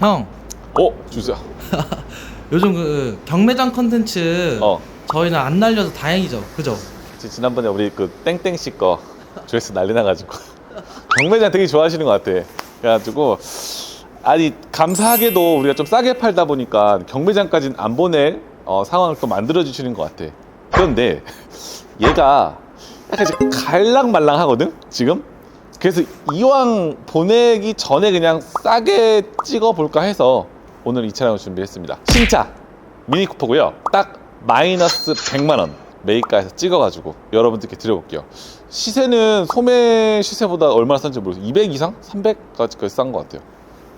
형. 어? 주세요. 요즘 그 경매장 컨텐츠 어. 저희는 안 날려서 다행이죠. 그죠? 지- 지난번에 우리 그 땡땡 씨 거 조회수 난리 나가지고. 경매장 되게 좋아하시는 것 같아. 그래가지고 아니 감사하게도 우리가 좀 싸게 팔다 보니까 경매장까지는 안 보낼 어, 상황을 또 만들어 주시는 것 같아. 그런데 얘가 약간 지금 갈랑말랑하거든? 지금 그래서 이왕 보내기 전에 그냥 싸게 찍어 볼까 해서 오늘 이 차량을 준비했습니다. 신차 미니쿠퍼고요. 딱 마이너스 100만 원 매입가에서 찍어가지고 여러분들께 드려볼게요. 시세는 소매 시세보다 얼마나 싼지 모르겠어요. 200 이상? 300까지 싼 것 같아요.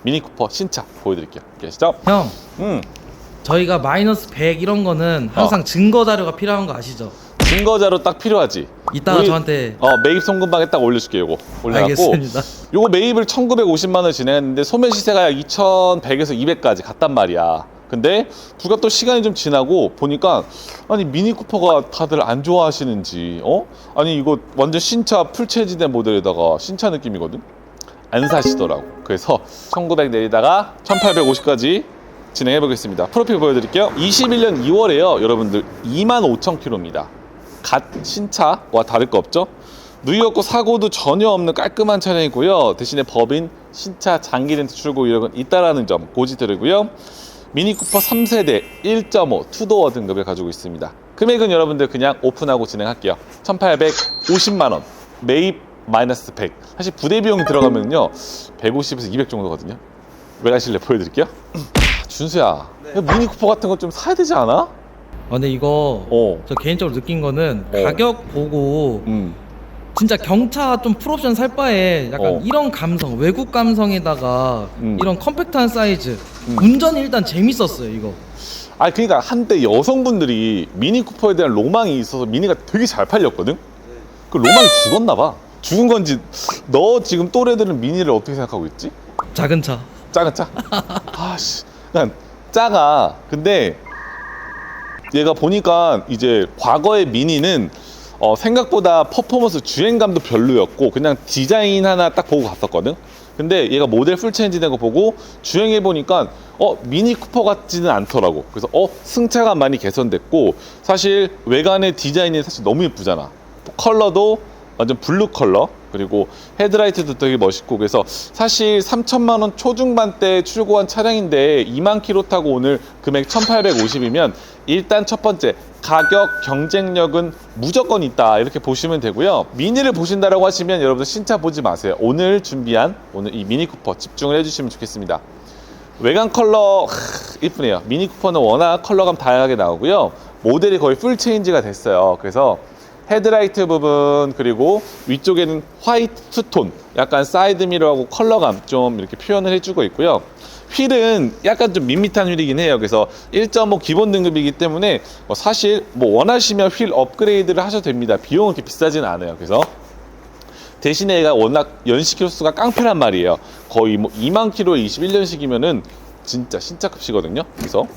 미니쿠퍼 신차 보여드릴게요. 계시죠? 형 음. 저희가 마이너스 100 이런 거는 항상 증거 자료가 필요한 거 아시죠? 증거자료 딱 필요하지 이따가 우리- 저한테 어 매입 송금방에 딱 올려줄게 요거. 올려갖고 알겠습니다. 요거 매입을 1950만 원을 진행했는데 소매 시세가 약 2100에서 200까지 갔단 말이야. 근데 불과 또 시간이 좀 지나고 보니까 아니 미니 쿠퍼가 다들 안 좋아하시는지 어? 아니 이거 완전 신차 풀체지된 모델에다가 신차 느낌이거든? 안 사시더라고. 그래서 1900 내리다가 1850까지 진행해 보겠습니다. 프로필 보여드릴게요. 21년 2월에요 여러분들. 25,000km입니다 갓 신차와 다를 거 없죠? 누이었고 사고도 전혀 없는 깔끔한 차량이고요. 대신에 법인 신차 장기 렌트 출고 이력은 있다라는 점 고지 드리고요. 미니쿠퍼 3세대 1.5 투도어 등급을 가지고 있습니다. 금액은 여러분들 그냥 오픈하고 진행할게요. 1850만 원 매입 마이너스 100 사실 부대 비용이 들어가면요 150에서 200 정도거든요. 왜 가실래? 보여드릴게요. 준수야 미니쿠퍼 같은 거 좀 사야 되지 않아? 아, 근데 이거 어. 저 개인적으로 느낀 거는 어. 가격 보고 음. 진짜 경차 좀 풀옵션 살 바에 약간 어. 이런 감성 외국 감성에다가 음. 이런 컴팩트한 사이즈 음. 운전이 일단 재밌었어요 이거 아 그러니까 한때 여성분들이 미니 쿠퍼에 대한 로망이 있어서 미니가 되게 잘 팔렸거든. 그 로망이 죽었나 봐. 죽은 건지 너 지금 또래들은 미니를 어떻게 생각하고 있지? 작은 차 작은 짜? 아씨, 그냥 작아. 근데 얘가 보니까 이제 과거의 미니는 어, 생각보다 퍼포먼스 주행감도 별로였고 그냥 디자인 하나 딱 보고 갔었거든. 근데 얘가 모델 풀 체인지 된 거 보고 주행해 보니까 어 미니 쿠퍼 같지는 않더라고. 그래서 어 승차감 많이 개선됐고 사실 외관의 디자인이 사실 너무 예쁘잖아. 컬러도 완전 블루 컬러. 그리고 헤드라이트도 되게 멋있고. 그래서 사실 3천만 원 초중반대 출고한 차량인데 2만 킬로 타고 오늘 금액 1,850이면 일단 첫 번째 가격 경쟁력은 무조건 있다. 이렇게 보시면 되고요. 미니를 보신다라고 하시면 여러분들 신차 보지 마세요. 오늘 준비한 오늘 이 미니 쿠퍼 집중을 해주시면 좋겠습니다. 외관 컬러 하, 이쁘네요. 미니 쿠퍼는 워낙 컬러감 다양하게 나오고요. 모델이 거의 풀 체인지가 됐어요. 그래서 헤드라이트 부분 그리고 위쪽에는 화이트 투톤 약간 사이드 미러하고 컬러감 좀 이렇게 표현을 해주고 있고요 휠은 약간 좀 밋밋한 휠이긴 해요 그래서 1.5 기본 등급이기 때문에 뭐 사실 뭐 원하시면 휠 업그레이드를 하셔도 됩니다 비용은 그렇게 비싸지는 않아요 그래서 대신에 얘가 워낙 연식 키로수가 깡패란 말이에요. 거의 뭐 2만 킬로에 21년식이면은 진짜 신차급이거든요. 그래서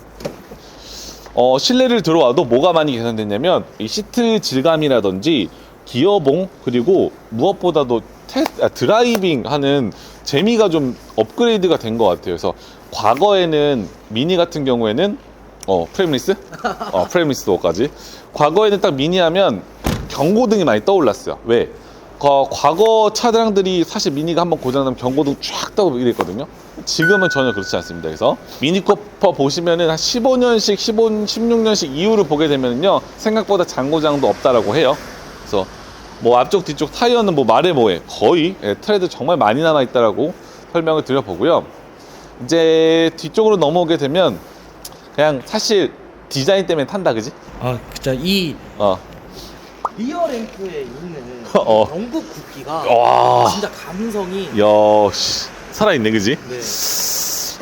어, 실내를 들어와도 뭐가 많이 개선됐냐면 이 시트 질감이라든지 기어봉 그리고 무엇보다도 테, 아, 드라이빙 하는 재미가 좀 업그레이드가 된 것 같아요. 그래서 과거에는 미니 같은 경우에는 어 프레임리스, 어 프레임리스 도어까지 과거에는 딱 미니 하면 경고등이 많이 떠올랐어요. 왜? 거- 과거 차량들이 사실 미니가 한번 고장나면 경고등 쫙 떠고 이랬거든요. 지금은 전혀 그렇지 않습니다. 그래서 미니코퍼 보시면은 한 15년씩, 15, 16년씩 이후를 보게 되면요. 생각보다 장고장도 없다라고 해요. 그래서 뭐 앞쪽, 뒤쪽 타이어는 뭐 말해 뭐해. 거의 예, 트레드 정말 많이 남아 있다라고 설명을 드려보고요. 이제 뒤쪽으로 넘어오게 되면 그냥 사실 디자인 때문에 탄다, 그지? 아 진짜 이 어. 리어 랭크에 있는 어. 영국 국기가 와. 진짜 감성이 야, 씨. 살아있네, 그지? 네.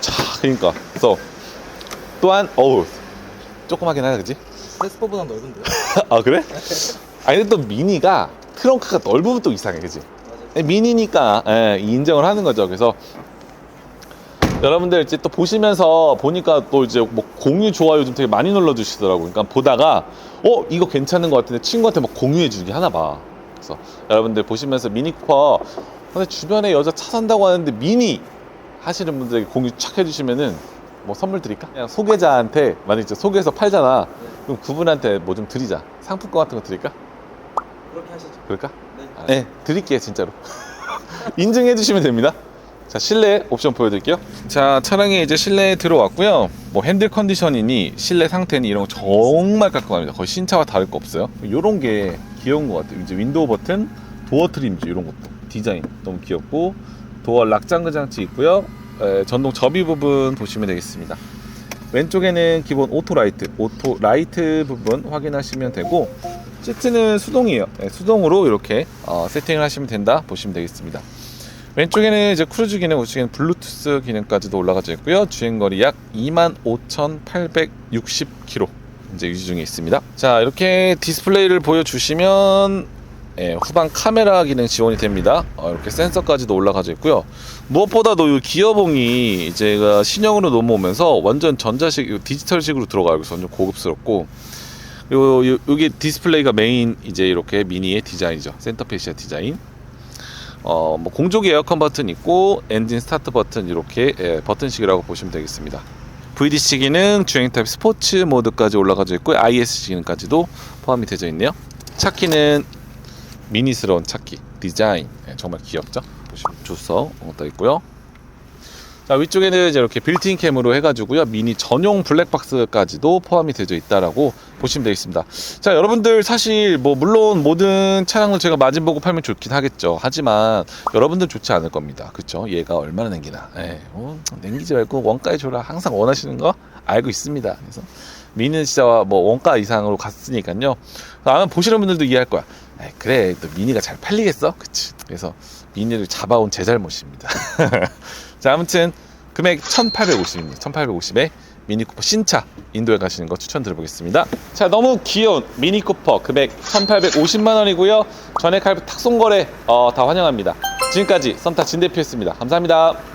자, 그러니까 그래서 또한 어우 조그마긴 하다, 그지? 페스포보다 넓은데요? 아 그래? 아니 근데 또 미니가 트렁크가 넓으면 또 이상해, 그지? 미니니까 예, 인정을 하는 거죠. 그래서 여러분들 이제 또 보시면서 보니까 또 이제 뭐 공유 좋아요 좀 되게 많이 눌러주시더라고요. 그러니까 보다가 어 이거 괜찮은 것 같은데 친구한테 막 공유해 주기 하나 봐. 그래서 여러분들 보시면서 미니쿠퍼 근데 주변에 여자 차 산다고 하는데 미니 하시는 분들에게 공유 착 해주시면은 뭐 선물 드릴까? 그냥 소개자한테 만약에 이제 소개해서 팔잖아. 그럼 그분한테 뭐 좀 드리자. 상품권 같은 거 드릴까? 그렇게 하시죠. 그럴까? 네. 아, 네, 드릴게요, 진짜로. 인증해 주시면 됩니다. 자, 실내 옵션 보여드릴게요. 자, 차량에 이제 실내에 들어왔고요. 뭐 핸들 컨디션이니 실내 상태니 이런 거 정말 깔끔합니다. 거의 신차와 다를 거 없어요. 이런 게 귀여운 것 같아요. 이제 윈도우 버튼, 도어 트림즈 이런 것도 디자인 너무 귀엽고 도어 락장그 장치 있고요. 에, 전동 접이 부분 보시면 되겠습니다. 왼쪽에는 기본 오토 라이트, 오토 라이트 부분 확인하시면 되고 시트는 수동이에요. 네, 수동으로 이렇게 어, 세팅을 하시면 된다 보시면 되겠습니다. 왼쪽에는 이제 크루즈 기능, 우측에는 블루투스 기능까지도 올라가져 있고요. 주행거리 약 25,860km 이제 유지 중에 있습니다. 자 이렇게 디스플레이를 보여주시면 예, 후방 카메라 기능 지원이 됩니다. 어, 이렇게 센서까지도 올라가져 있고요. 무엇보다도 이 기어봉이 이제가 신형으로 넘어오면서 완전 전자식, 디지털식으로. 그래서 완전 고급스럽고 요, 요 요게 디스플레이가 메인 이제 이렇게 미니의 디자인이죠. 센터페시아 디자인. 어, 뭐 공조기 에어컨 버튼 있고 엔진 스타트 버튼 이렇게 예, 버튼식이라고 보시면 되겠습니다. VDC 기능, 주행 타입 스포츠 모드까지 올라가져 있고 IS 기능까지도 포함이 되어 있네요. 차키는 미니스러운 차키 디자인 예, 정말 귀엽죠? 보시면 주석 어, 떠 있고요. 자 위쪽에는 이제 이렇게 빌트인 캠으로 해가지고요 미니 전용 블랙박스까지도 포함이 되어 있다라고 보시면 되겠습니다. 자 여러분들 사실 뭐 물론 모든 차량을 제가 마진 보고 팔면 좋긴 하겠죠. 하지만 여러분들 좋지 않을 겁니다. 그렇죠? 얘가 얼마나 남기나? 예, 뭐, 남기지 말고 원가에 줘라. 항상 원하시는 거 알고 있습니다. 그래서 미니는 진짜 뭐 원가 이상으로 갔으니까요. 아마 보시는 분들도 이해할 거야. 에이, 그래 또 미니가 잘 팔리겠어? 그치? 그래서 미니를 잡아온 제 잘못입니다. 자 아무튼 금액 1,850입니다. 1,850에 미니쿠퍼 신차 인도에 가시는 거 추천드려보겠습니다. 자 너무 귀여운 미니쿠퍼 금액 1,850만 원이고요. 전액 할부 탁송거래 어, 다 환영합니다. 지금까지 썸타 진 대표였습니다. 감사합니다.